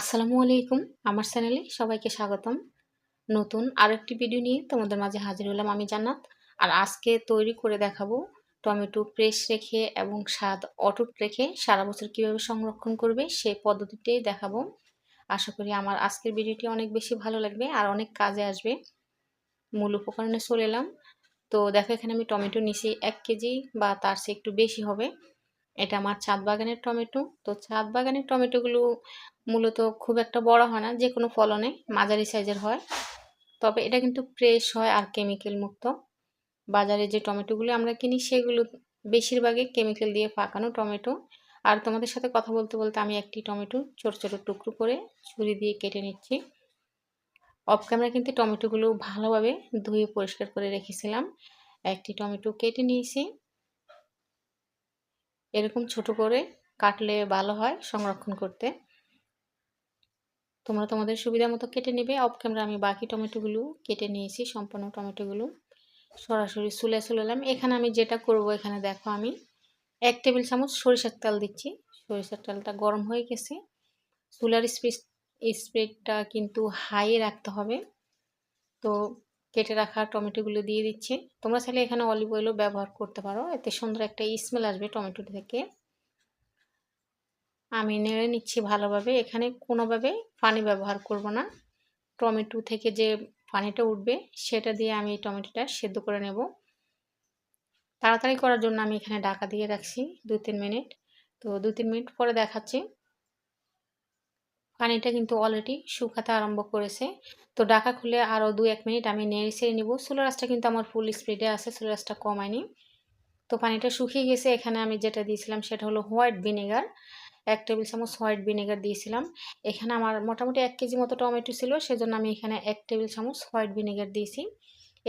আসসালামু আলাইকুম। আমার চ্যানেলে সবাইকে স্বাগতম। নতুন আরেকটি ভিডিও নিয়ে তোমাদের মাঝে হাজির হলাম আমি জান্নাত। আর আজকে তৈরি করে দেখাবো টমেটো প্রেস রেখে এবং স্বাদ অটুট রেখে সারা বছর কীভাবে সংরক্ষণ করবে সেই পদ্ধতিটাই দেখাবো। আশা করি আমার আজকের ভিডিওটি অনেক বেশি ভালো লাগবে আর অনেক কাজে আসবে। মূল উপকরণে চলে এলাম। তো দেখো এখানে আমি টমেটো নিছি এক কেজি বা তার চেয়ে একটু বেশি হবে। এটা আমার ছাদ বাগানের টমেটো। তো ছাদ বাগানের টমেটোগুলো মূলত খুব একটা বড় হয় না যে কোনো ফলনে, মাঝারি সাইজের হয়। তবে এটা কিন্তু ফ্রেশ হয় আর কেমিক্যাল মুক্ত। বাজারে যে টমেটোগুলো আমরা কিনি, সেগুলো বেশিরভাগই কেমিক্যাল দিয়ে পাকানো টমেটো। আর তোমাদের সাথে কথা বলতে বলতে আমি একটি টমেটো ছোট ছোট টুকরো করে ছুরি দিয়ে কেটে নিচ্ছি। অফ ক্যামেরা কিন্তু টমেটোগুলো ভালোভাবে ধুয়ে পরিষ্কার করে রেখেছিলাম। একটি টমেটো কেটে নিয়েছি। এরকম ছোট করে কাটলে ভালো হয় সংরক্ষণ করতে। তোমরা তোমাদের সুবিধা মতো কেটে নেবে। অফ ক্যামেরা আমি বাকি টমেটোগুলো কেটে নিয়েছি, সম্পূর্ণ টমেটোগুলো। সরাসরি চুলে চুলালাম এখানে আমি যেটা করব, এখানে দেখো আমি এক টেবিল চামচ সরিষার তেল দিচ্ছি। সরিষার তেলটা গরম হয়ে গেছে। চুলার স্পিড স্প্রেডটা কিন্তু হাই রাখতে হবে। তো কেটে রাখা টমেটোগুলো দিয়ে দিচ্ছি। তোমরা চাইলে এখানে অলিভ অয়েলও ব্যবহার করতে পারো। এতে সুন্দর একটা স্মেল আসবে টমেটো থেকে। আমি নেড়ে নিচ্ছি ভালোভাবে। এখানে কোনোভাবে পানি ব্যবহার করব না। টমেটো থেকে যে পানিটা উঠবে, সেটা দিয়ে আমি টমেটোটা সেদ্ধ করে নেব। তাড়াতাড়ি করার জন্য আমি এখানে ডাকা দিয়ে রাখছি দু তিন মিনিট। তো দু তিন মিনিট পরে দেখাচ্ছি। পানিটা কিন্তু অলরেডি শুকাতে আরম্ভ করেছে। তো ডাকা খুলে আরও দু এক মিনিট আমি নেড়ে ছেড়ে নিব। সোলো রাসটা কিন্তু আমার ফুল স্পিডে আছে সোলো রাসটা কমায়নি। তো পানিটা শুকিয়ে গেছে, এখানে আমি যেটা দিয়েছিলাম সেটা হলো হোয়াইট ভিনেগার এক টেবিল চামচ হোয়াইট ভিনেগার দিয়েছিলাম। এখানে আমার মোটামুটি এক কেজি মতো টমেটো ছিল, সেজন্য আমি এখানে এক টেবিল চামচ হোয়াইট ভিনেগার দিয়েছি।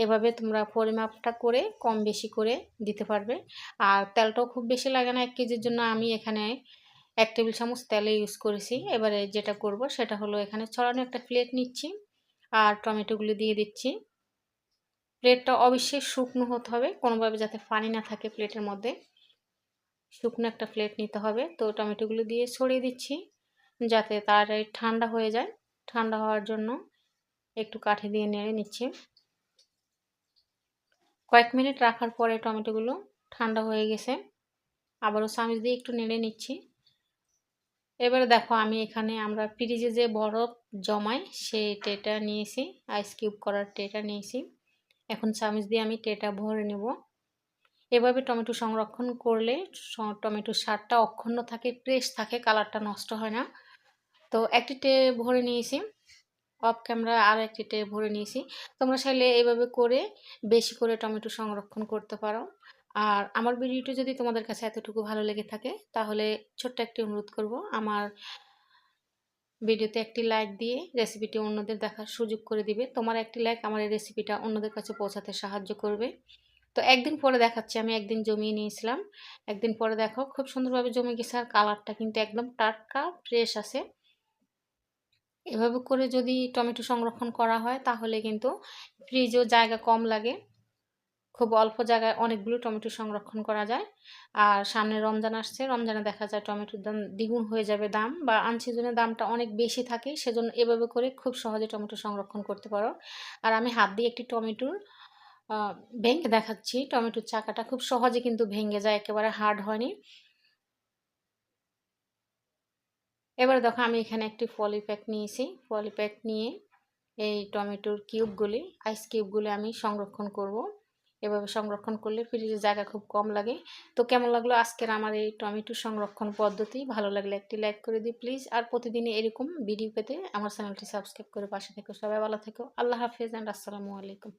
এভাবে তোমরা পরিমাপটা করে কম বেশি করে দিতে পারবে। আর তেলটাও খুব বেশি লাগে না এক কেজির জন্য। আমি এখানে এক টেবিল চামচ তেলে ইউজ করেছি। এবারে যেটা করব সেটা হলো এখানে ছড়ানো একটা প্লেট নিচ্ছি আর টমেটোগুলো দিয়ে দিচ্ছি। প্লেটটা অবশ্যই শুকনো হতে হবে, কোনোভাবে যাতে পানি না থাকে প্লেটের মধ্যে। শুকনো একটা প্লেট নিতে হবে। তো টমেটোগুলো দিয়ে ছড়িয়ে দিচ্ছি যাতে তাড়াতাড়ি ঠান্ডা হয়ে যায়। ঠান্ডা হওয়ার জন্য একটু কাঠি দিয়ে নেড়ে নিচ্ছি। কয়েক মিনিট রাখার পরে টমেটোগুলো ঠান্ডা হয়ে গেছে। আবারও চামচ দিয়ে একটু নেড়ে নিচ্ছি। এবারে দেখো আমি এখানে আমরা ফ্রিজে যে বরফ জমাই সেই টেটা নিয়েছি আইস কিউব করার টেটা নিয়েছি। এখন চামচ দিয়ে আমি টেটা ভরে নেব। এভাবে টমেটো সংরক্ষণ করলে টমেটোর স্বাদটা অক্ষুণ্ণ থাকে ফ্রেশ থাকে কালারটা নষ্ট হয় না। তো একটি টে ভরে নিয়েছি অফ ক্যামেরা আর একটি টে ভরে নিয়েছি। তোমরা চাইলে এভাবে করে বেশি করে টমেটো সংরক্ষণ করতে পারো। আর আমার ভিডিওটি যদি তোমাদের কাছে এতটুকু ভালো লেগে থাকে, তাহলে ছোট্ট একটি অনুরোধ করব, আমার ভিডিওতে একটি লাইক দিয়ে রেসিপিটি অন্যদের দেখার সুযোগ করে দিবে। তোমার একটি লাইক আমার এই রেসিপিটা অন্যদের কাছে পৌঁছাতে সাহায্য করবে। তো একদিন পরে দেখাচ্ছি, আমি একদিন জমিয়ে নিয়েছিলাম। একদিন পরে দেখো, খুব সুন্দরভাবে জমে গেছে আর কালারটা কিন্তু একদম টাটকা, ফ্রেশ আছে। এভাবে করে যদি টমেটো সংরক্ষণ করা হয়, তাহলে কিন্তু ফ্রিজেও জায়গা কম লাগে। খুব অল্প জায়গায় অনেকগুলো টমেটো সংরক্ষণ করা যায়। আর সামনে রমজান আসছে, রমজানে দেখা যায় টমেটোর দাম দ্বিগুণ হয়ে যাবে দাম বা আনসিজনের দামটা অনেক বেশি থাকে, সেজন্য এভাবে করে খুব সহজে টমেটো সংরক্ষণ করতে পারো। আর আমি হাত দিয়ে একটি টমেটোর ভেঙে দেখাচ্ছি। টমেটোর চাকাটা খুব সহজে কিন্তু ভেঙে যায়, একেবারে হার্ড হয়নি। এবার দেখো আমি এখানে একটি ফলি প্যাক নিয়েছি। ফলি প্যাক নিয়ে এই টমেটোর কিউবগুলি আইস কিউবগুলি আমি সংরক্ষণ করব। এভাবে সংরক্ষণ করলে ফ্রিজে জায়গা খুব কম লাগে। তো কেমন লাগল আজকের আমার এই টমেটো সংরক্ষণ পদ্ধতি? ভালো লাগলে একটি লাইক করে দিই প্লিজ। আর প্রতিদিনই এরকম ভিডিও পেতে আমার চ্যানেলটি সাবস্ক্রাইব করে পাশে থেকো। সবাই ভালো থেকো। আল্লাহ হাফিজ অ্যান্ড আসসালামু আলাইকুম।